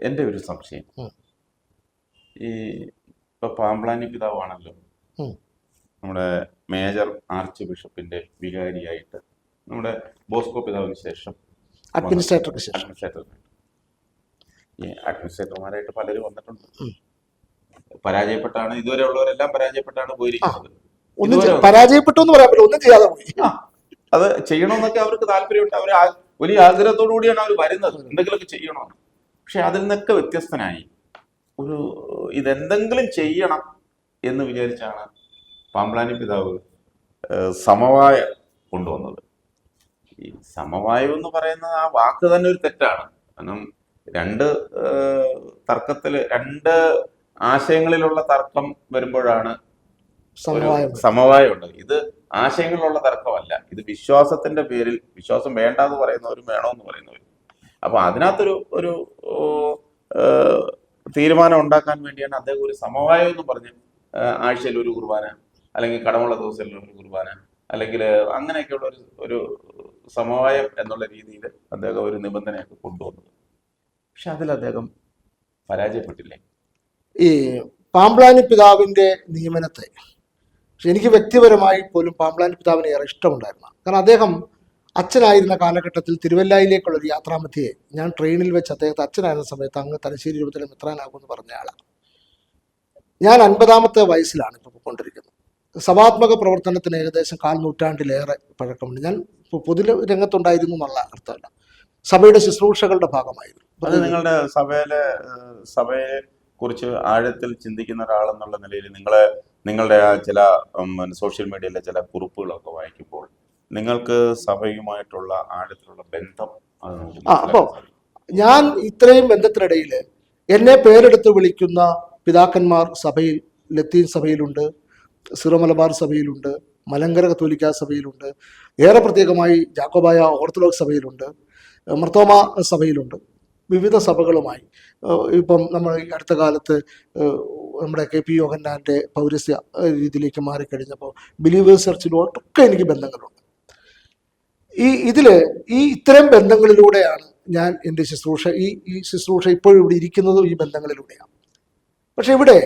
എന്റെ ഒരു സംശയം. ഈ ഇപ്പൊ പാമ്പ്ലാനി പിതാവാണല്ലോ. നമ്മുടെ മേജർ ആർച്ച് ബിഷപ്പിന്റെ വികാരിയായിട്ട് നമ്മുടെ ബോസ്കോ പിതാവിന് ശേഷം അഡ്മിനിസ്ട്രേറ്റർക്ക് ഈ അഡ്മിനിസ്ട്രേറ്റർമാരായിട്ട് പലരും വന്നിട്ടുണ്ട്. പരാജയപ്പെട്ടാണ് ഇതുവരെ ഉള്ളവരെല്ലാം പരാജയപ്പെട്ടാണ് പോയിരിക്കുന്നത്. ഒന്നും പരാജയപ്പെട്ടു എന്ന് പറയാൻ പറ്റില്ല ഒന്നും ചെയ്യാതെ പോയി. അത് ചെയ്യണമെന്നൊക്കെ അവർക്ക് താല്പര്യമുണ്ട്. അവർ വലിയ ആഗ്രഹത്തോടു കൂടിയാണ് അവർ വരുന്നത്. എന്തെങ്കിലുമൊക്കെ ചെയ്യണമെന്ന് പക്ഷെ അതിൽ നിന്നൊക്കെ വ്യത്യസ്തനായി. ഒരു ഇതെന്തെങ്കിലും ചെയ്യണം എന്ന് വിചാരിച്ചാണ് പാമ്പ്ലാനി പിതാവ് സമവായ കൊണ്ടുവന്നത്. ഈ സമവായം എന്ന് പറയുന്നത് ആ വാക്ക് തന്നെ ഒരു തെറ്റാണ്. കാരണം രണ്ട് തർക്കത്തിൽ രണ്ട് ആശയങ്ങളിലുള്ള തർക്കം വരുമ്പോഴാണ് ഒരു സമവായം ഉണ്ട് ഇത് ആശയങ്ങളിലുള്ള തർക്കമല്ല. ഇത് വിശ്വാസത്തിന്റെ പേരിൽ വിശ്വാസം വേണ്ടെന്ന് പറയുന്നവരും പറയുന്നവരും വേണമെന്ന് പറയുന്നവരും. അപ്പൊ അതിനകത്തൊരു ഒരു തീരുമാനം ഉണ്ടാക്കാൻ വേണ്ടിയാണ് അദ്ദേഹം ഒരു സമവായം എന്ന് പറഞ്ഞ് ആഴ്ചയിൽ ഒരു കുർബാന അല്ലെങ്കിൽ കടമുള്ള ദിവസത്തിൽ ഒരു കുർബാന അല്ലെങ്കിൽ അങ്ങനെയൊക്കെയുള്ള ഒരു ഒരു സമവായം എന്നുള്ള രീതിയിൽ അദ്ദേഹം ഒരു നിബന്ധനയൊക്കെ കൊണ്ടുവന്നത്. പക്ഷെ അതിൽ അദ്ദേഹം പരാജയപ്പെട്ടില്ലേ? ഈ പാമ്പ്ലാനി പിതാവിന്റെ നിയമനത്തെ പക്ഷെ എനിക്ക് വ്യക്തിപരമായി പോലും പാമ്പ്ലാനി പിതാവിനെ ഏറെ ഇഷ്ടമുണ്ടായിരുന്നു കാരണം അദ്ദേഹം അച്ഛനായിരുന്ന കാലഘട്ടത്തിൽ തിരുവല്ലായിലേക്കുള്ള ഒരു യാത്രാമധ്യയെ ഞാൻ ട്രെയിനിൽ വെച്ച് അദ്ദേഹത്തെ അച്ഛനായിരുന്ന സമയത്ത് അങ്ങ് തലശ്ശേരി രൂപത്തിലെ എത്രാനാകുമെന്ന് പറഞ്ഞ ആളാണ് ഞാൻ അൻപതാമത്തെ വയസ്സിലാണ് ഇപ്പോൾ പോയിക്കൊണ്ടിരിക്കുന്നത്. സഭാത്മക പ്രവർത്തനത്തിന് ഏകദേശം കാൽ നൂറ്റാണ്ടിലേറെ പഴക്കമുണ്ട്. ഞാൻ പൊതു രംഗത്തുണ്ടായിരുന്നു എന്നുള്ള അർത്ഥമല്ല. സഭയുടെ ശുശ്രൂഷകളുടെ ഭാഗമായിരുന്നു. അത് നിങ്ങളുടെ സഭയിലെ സഭയെ കുറിച്ച് ആഴത്തിൽ ചിന്തിക്കുന്ന ഒരാളെന്നുള്ള നിലയിൽ നിങ്ങളെ നിങ്ങളുടെ ആ ചില സോഷ്യൽ മീഡിയയിലെ ചില കുറിപ്പുകളൊക്കെ വായിക്കുമ്പോൾ നിങ്ങൾക്ക് സഭയുമായിട്ടുള്ള ആഴത്തിലുള്ള ബന്ധം ആ, അപ്പോ ഞാൻ ഇത്രയും ബന്ധത്തിനിടയിൽ എന്നെ പേരെടുത്ത് വിളിക്കുന്ന പിതാക്കന്മാർ സഭയിൽ ലത്തീൻ സഭയിലുണ്ട് സിറോ മലബാർ സഭയിലുണ്ട് മലങ്കര കത്തോലിക്ക സഭയിലുണ്ട് ഏറെ പ്രത്യേകമായി ജാക്കോബായ ഓർത്തഡോക്സ് സഭയിലുണ്ട് മർത്തോമ സഭയിലുണ്ട്. വിവിധ സഭകളുമായി ഇപ്പം നമ്മൾ ഈ അടുത്ത കാലത്ത് നമ്മുടെ കെ പി യോഹന്നാന്റെ പൗരസ്യ രീതിയിലേക്ക് മാറിക്കഴിഞ്ഞപ്പോൾ ബിലീവേഴ്സ് ചർച്ചിലോട്ടൊക്കെ എനിക്ക് ബന്ധങ്ങളുണ്ട്. ഈ ഇതിൽ ഈ ഇത്തരം ബന്ധങ്ങളിലൂടെയാണ് ഞാൻ എന്റെ ശുശ്രൂഷ ഈ ഈ ശുശ്രൂഷ ഇപ്പോഴും ഇവിടെ ഇരിക്കുന്നതും ഈ ബന്ധങ്ങളിലൂടെയാണ്. പക്ഷെ ഇവിടെ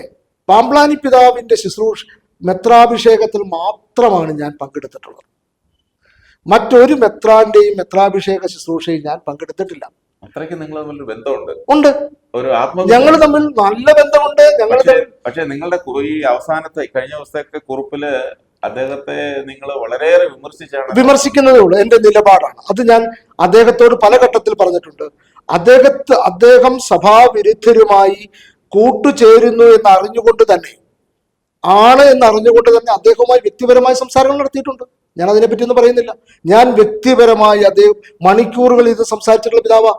പാമ്പ്ലാനി പിതാവിന്റെ ശുശ്രൂഷ മെത്രാഭിഷേകത്തിൽ മാത്രമാണ് ഞാൻ പങ്കെടുത്തിട്ടുള്ളത്. മറ്റൊരു മെത്രാന്റെയും മെത്രാഭിഷേക ശുശ്രൂഷയും ഞാൻ പങ്കെടുത്തിട്ടില്ല. അത്രയ്ക്ക് നിങ്ങൾ തമ്മിൽ ബന്ധമുണ്ട്? ഉണ്ട്. ഒരു ആത്മ ഞങ്ങൾ തമ്മിൽ നല്ല ബന്ധമുണ്ട് ഞങ്ങൾ പക്ഷേ പക്ഷെ നിങ്ങളുടെ ഈ അവസാനത്തെ കഴിഞ്ഞ ദിവസത്തെ കുറിപ്പിൽ അദ്ദേഹത്തെ നിങ്ങൾ വളരെയേറെ വിമർശിച്ചാണ് വിമർശിക്കുന്നതേ ഉള്ളൂ. എന്റെ നിലപാടാണ്. അത് ഞാൻ അദ്ദേഹത്തോട് പല ഘട്ടത്തിൽ പറഞ്ഞിട്ടുണ്ട്. അദ്ദേഹത്തെ അദ്ദേഹം സഭാവിരുദ്ധരുമായി കൂട്ടുചേരുന്നു എന്ന് അറിഞ്ഞുകൊണ്ട് തന്നെ ആണ് എന്ന് അറിഞ്ഞുകൊണ്ട് തന്നെ അദ്ദേഹവുമായി വ്യക്തിപരമായ സംസാരങ്ങൾ നടത്തിയിട്ടുണ്ട്. ഞാൻ അതിനെപ്പറ്റി ഒന്നും പറയുന്നില്ല. ഞാൻ വ്യക്തിപരമായി അദ്ദേഹം മണിക്കൂറുകൾ ഇത് സംസാരിച്ചിട്ടുള്ള പിതാവാ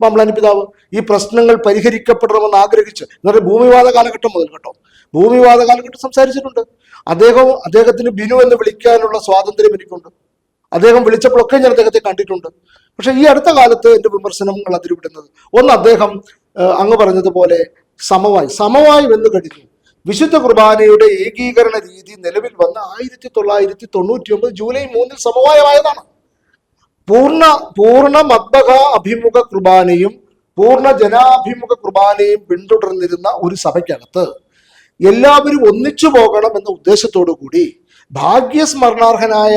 മാമലാനി പിതാവ്. ഈ പ്രശ്നങ്ങൾ പരിഹരിക്കപ്പെടണമെന്ന് ആഗ്രഹിച്ച് എന്നിട്ട് ഭൂമിവാദ കാലഘട്ടം മുതൽ കേട്ടോ. ഭൂമിവാദ കാലഘട്ടം സംസാരിച്ചിട്ടുണ്ട്. അദ്ദേഹം അദ്ദേഹത്തിന് ബിനു എന്ന് വിളിക്കാനുള്ള സ്വാതന്ത്ര്യം എനിക്കുണ്ട്. അദ്ദേഹം വിളിച്ചപ്പോഴൊക്കെ ഞാൻ അദ്ദേഹത്തെ കണ്ടിട്ടുണ്ട്. പക്ഷെ ഈ അടുത്ത കാലത്ത് എന്റെ വിമർശനങ്ങൾ അതിരുവിടുന്നത്. ഒന്ന് അദ്ദേഹം അങ്ങ് പറഞ്ഞതുപോലെ സമവായി. സമവായം എന്ന് കഴിഞ്ഞു. വിശുദ്ധ കുർബാനയുടെ ഏകീകരണ രീതി നിലവിൽ വന്ന ആയിരത്തി തൊള്ളായിരത്തി തൊണ്ണൂറ്റി ഒമ്പത് ജൂലൈ മൂന്നിൽ സമവായമായതാണ്. പൂർണ പൂർണ മദ്ബഹ അഭിമുഖ കുർബാനയും പൂർണ ജനാഭിമുഖ കുർബാനയും പിന്തുടർന്നിരുന്ന ഒരു സഭയ്ക്കകത്ത് എല്ലാവരും ഒന്നിച്ചു പോകണം എന്ന ഉദ്ദേശത്തോടു കൂടി ഭാഗ്യസ്മരണാർഹനായ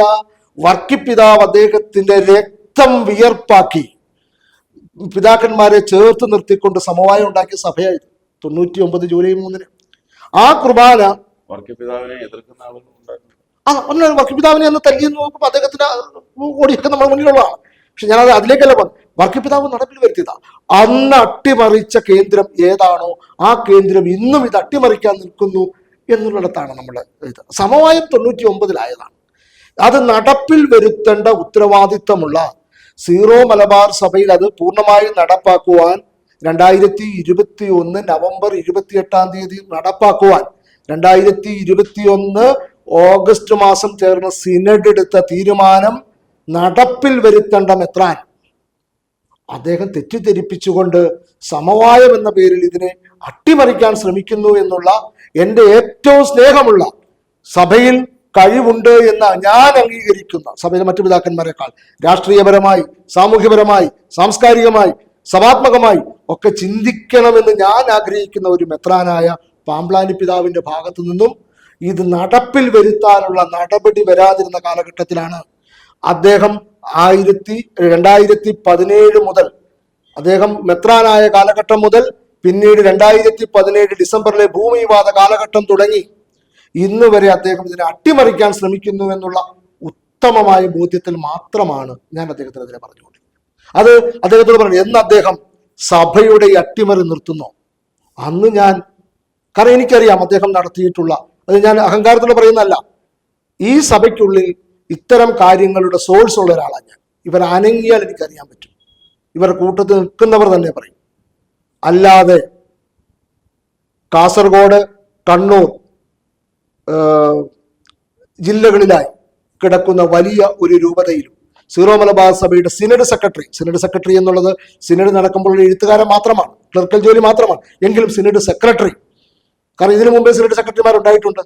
വർക്കിപ്പിതാവ് അദ്ദേഹത്തിന്റെ രക്തം വിയർപ്പാക്കി പിതാക്കന്മാരെ ചേർത്ത് നിർത്തിക്കൊണ്ട് സമവായം ഉണ്ടാക്കിയ സഭയായിരുന്നു. തൊണ്ണൂറ്റി ഒമ്പത് ജൂലൈ മൂന്നിന്. ആ കുർബാന വർക്കിപ്പിതാവിനെ അന്ന് തല്ലിയെന്ന് നോക്കുമ്പോൾ അദ്ദേഹത്തിന്റെ ഓടിയൊക്കെ നമ്മുടെ മുന്നിലുള്ളതാണ്. പക്ഷെ ഞാനത് അതിലേക്കല്ല പറഞ്ഞു വർക്കിപ്പിതാവ് നടപ്പിൽ വരുത്തിയതാ. അന്ന് അട്ടിമറിച്ച കേന്ദ്രം ഏതാണോ ആ കേന്ദ്രം ഇന്നും ഇത് അട്ടിമറിക്കാൻ നിൽക്കുന്നു എന്നുള്ളിടത്താണ് നമ്മൾ ഇത്. സമവായം തൊണ്ണൂറ്റി ഒമ്പതിലായതാണ് അത് നടപ്പിൽ വരുത്തേണ്ട ഉത്തരവാദിത്തമുള്ള സീറോ മലബാർ സഭയിൽ അത് പൂർണമായി നടപ്പാക്കുവാൻ രണ്ടായിരത്തി ഇരുപത്തി ഒന്ന് നവംബർ ഇരുപത്തിയെട്ടാം തീയതി നടപ്പാക്കുവാൻ രണ്ടായിരത്തി ഇരുപത്തി ഒന്ന് ഓഗസ്റ്റ് മാസം ചേർന്ന സിനഡ് എടുത്ത തീരുമാനം നടപ്പിൽ വരുത്തേണ്ട മെത്രാൻ അദ്ദേഹം തെറ്റിദ്ധരിപ്പിച്ചുകൊണ്ട് സമവായം എന്ന പേരിൽ ഇതിനെ അട്ടിമറിക്കാൻ ശ്രമിക്കുന്നു എന്നുള്ള എന്റെ ഏറ്റവും സ്നേഹമുള്ള സഭയിൽ കഴിവുണ്ട് എന്ന് ഞാൻ അംഗീകരിക്കുന്ന സഭയിലെ മറ്റു പിതാക്കന്മാരെക്കാൾ രാഷ്ട്രീയപരമായി സാമൂഹ്യപരമായി സാംസ്കാരികമായി സഭാത്മകമായി ഒക്കെ ചിന്തിക്കണമെന്ന് ഞാൻ ആഗ്രഹിക്കുന്ന ഒരു മെത്രാനായ പാമ്പ്ലാനി പിതാവിന്റെ ഭാഗത്തു നിന്നും ഇത് നടപ്പിൽ വരുത്താനുള്ള നടപടി വരാതിരുന്ന കാലഘട്ടത്തിലാണ് അദ്ദേഹം ആയിരത്തി രണ്ടായിരത്തി പതിനേഴ് മുതൽ അദ്ദേഹം മെത്രാനായ കാലഘട്ടം മുതൽ പിന്നീട് രണ്ടായിരത്തി പതിനേഴ് ഡിസംബറിലെ ഭൂമിവാദ കാലഘട്ടം തുടങ്ങി. ഇന്ന് വരെ അദ്ദേഹം ഇതിനെ അട്ടിമറിക്കാൻ ശ്രമിക്കുന്നു എന്നുള്ള ഉത്തമമായ ബോധ്യത്തിൽ മാത്രമാണ് ഞാൻ അദ്ദേഹത്തിനെതിരെ പറഞ്ഞുകൊണ്ടിരിക്കുന്നത്. അത് അദ്ദേഹത്തോട് പറഞ്ഞു എന്ന് അദ്ദേഹം സഭയുടെ അട്ടിമറി നിർത്തുന്നു. അന്ന് ഞാൻ കാരണം എനിക്കറിയാം അദ്ദേഹം നടത്തിയിട്ടുള്ള അത് ഞാൻ അഹങ്കാരത്തോടെ പറയുന്നതല്ല. ഈ സഭയ്ക്കുള്ളിൽ ഇത്തരം കാര്യങ്ങളുടെ സോഴ്സ് ഉള്ള ഒരാളാണ് ഞാൻ. ഇവർ അനങ്ങിയാൽ എനിക്കറിയാൻ പറ്റും. ഇവർ കൂട്ടത്തിൽ നിൽക്കുന്നവർ തന്നെ പറയും. അല്ലാതെ കാസർഗോഡ് കണ്ണൂർ ജില്ലകളിലായി കിടക്കുന്ന വലിയ ഒരു രൂപതയിലും സീറോ മലബാർ സഭയുടെ സിനഡ് സെക്രട്ടറി സിനഡ് സെക്രട്ടറി എന്നുള്ളത് സിനഡ് നടക്കുമ്പോൾ എഴുത്തുകാരൻ മാത്രമാണ് ക്ലർക്കൽ ജോലി മാത്രമാണ്. എങ്കിലും സിനഡ് സെക്രട്ടറി. കാരണം ഇതിനു മുമ്പേ സിനഡ് സെക്രട്ടറിമാർ ഉണ്ടായിട്ടുണ്ട്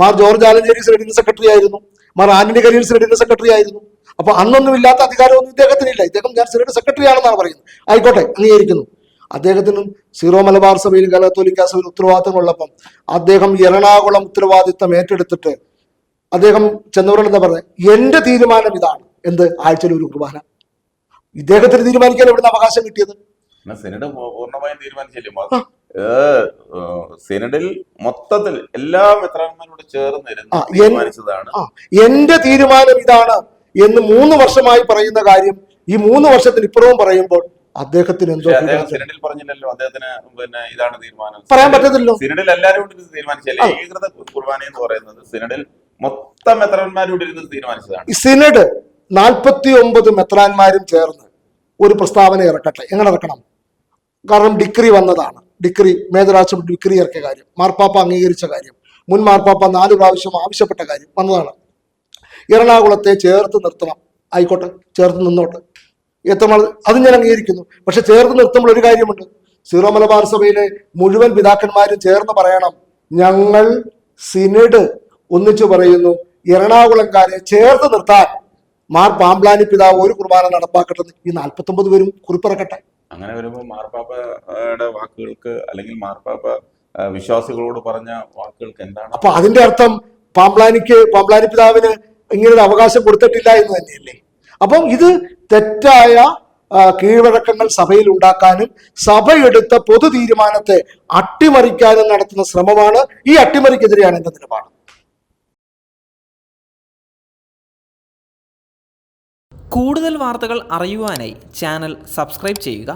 മാർ ജോർജ് ആലഞ്ചേരി സിനഡിന്റെ സെക്രട്ടറി ആയിരുന്നു. മാർ ആന്റണി കരിയർ സിനഡിന്റെ സെക്രട്ടറി ആയിരുന്നു. അപ്പൊ അന്നൊന്നും ഇല്ലാത്ത അധികാരമൊന്നും ഇദ്ദേഹത്തിനില്ല. ഇദ്ദേഹം ഞാൻ സിറയുടെ സെക്രട്ടറി ആണെന്നാണ് പറയുന്നത്. ആയിക്കോട്ടെ അംഗീകരിക്കുന്നു. അദ്ദേഹത്തിനും സീറോ മലബാർ സഭയിൽ കലാത്തോലിക്ക സഭയിൽ ഉത്തരവാദിത്തങ്ങളുള്ളപ്പം അദ്ദേഹം എറണാകുളം ഉത്തരവാദിത്തം ഏറ്റെടുത്തിട്ട് അദ്ദേഹം ചെന്നവരോട് എന്താ പറഞ്ഞത് എന്റെ തീരുമാനം ഇതാണ്. എന്ത്? ആഴ്ചയിൽ ഒരു കുർബാന. ഇദ്ദേഹത്തിന് തീരുമാനിക്കാൻ എവിടുന്ന് അവകാശം കിട്ടിയത്? എന്നാ സെനഡ് പൂർണമായും തീരുമാനിച്ചില്ലേ? സെനഡിൽ മൊത്തത്തിൽ എല്ലാ മെത്രാന്മാരോട് ചേർന്ന് ഇരുന്ന് ആ, എൻ- തീരുമാനിച്ചതാണ്. എന്റെ തീരുമാനം ഇതാണ് എന്ന് മൂന്ന് വർഷമായി പറയുന്ന കാര്യം ഈ മൂന്ന് വർഷത്തിന് ഇപ്പുറവും പറയുമ്പോൾ അദ്ദേഹത്തിന് എന്തോ സെനഡിൽ പറഞ്ഞില്ലല്ലോ. അദ്ദേഹത്തിന് പിന്നെ ഇതാണ് തീരുമാനം. പറയാൻ പറ്റത്തില്ലോ സിനഡിൽ എല്ലാവരും തീരുമാനിച്ചല്ലേ ഏകൃത കുർബാന എന്ന് പറയുന്നത് സിനഡിൽ മൊത്തം മെത്രന്മാരോട് ഇരുന്ന് തീരുമാനിച്ചതാണ്. ഈ സിനഡ് നാൽപ്പത്തി ഒമ്പത് മെത്രാന്മാരും ചേർന്ന് ഒരു പ്രസ്താവന ഇറക്കട്ടെ. എങ്ങനെ ഇറക്കണം? കാരണം ഡിക്രി വന്നതാണ്. ഡിക്രി മേധരാഷ്ട്രം ഡിഗ്രി ഇറക്കിയ കാര്യം മാർപ്പാപ്പ അംഗീകരിച്ച കാര്യം മുൻ മാർപ്പാപ്പ നാല് പ്രാവശ്യം ആവശ്യപ്പെട്ട കാര്യം വന്നതാണ്. എറണാകുളത്തെ ചേർത്ത് നിർത്തണം. ആയിക്കോട്ടെ ചേർത്ത് നിന്നോട്ടെ. എത്ര അത് ഞാൻ അംഗീകരിക്കുന്നു. പക്ഷെ ചേർത്ത് നിർത്തുമ്പോൾ ഒരു കാര്യമുണ്ട്. സീറോ മലബാർ സഭയിലെ മുഴുവൻ പിതാക്കന്മാരും ചേർന്ന് പറയണം. ഞങ്ങൾ സിനഡ് ഒന്നിച്ചു പറയുന്നു എറണാകുളംകാരെ ചേർത്ത് നിർത്താൻ. മാർ പാമ്പ്ലാനി പിതാവ് ഒരു കുർബാന നടപ്പാക്കട്ടെ ഈ നാൽപ്പത്തൊമ്പത് പേരും കുറിപ്പിറക്കട്ടെ. അങ്ങനെ വരുമ്പോൾ മാർപ്പാപ്പയുടെ വാക്കുകൾക്ക് അല്ലെങ്കിൽ മാർപ്പാപ്പ വിശ്വാസികളോട് പറഞ്ഞ വാക്കുകൾക്ക് എന്താണ്? അപ്പൊ അതിന്റെ അർത്ഥം പാമ്പ്ലാനിക്ക് പാമ്പ്ലാനി പിതാവിന് ഇങ്ങനൊരു അവകാശം കൊടുത്തിട്ടില്ല എന്ന് തന്നെയല്ലേ? അപ്പം ഇത് തെറ്റായ കീഴ്വഴക്കങ്ങൾ സഭയിൽ ഉണ്ടാക്കാനും സഭ എടുത്ത പൊതു തീരുമാനത്തെ അട്ടിമറിക്കാനും നടത്തുന്ന ശ്രമമാണ് ഈ അട്ടിമറിക്കെതിരെയാണ് എന്റെ നിലപാട്. കൂടുതൽ വാർത്തകൾ അറിയുവാനായി ചാനൽ സബ്സ്ക്രൈബ് ചെയ്യുക.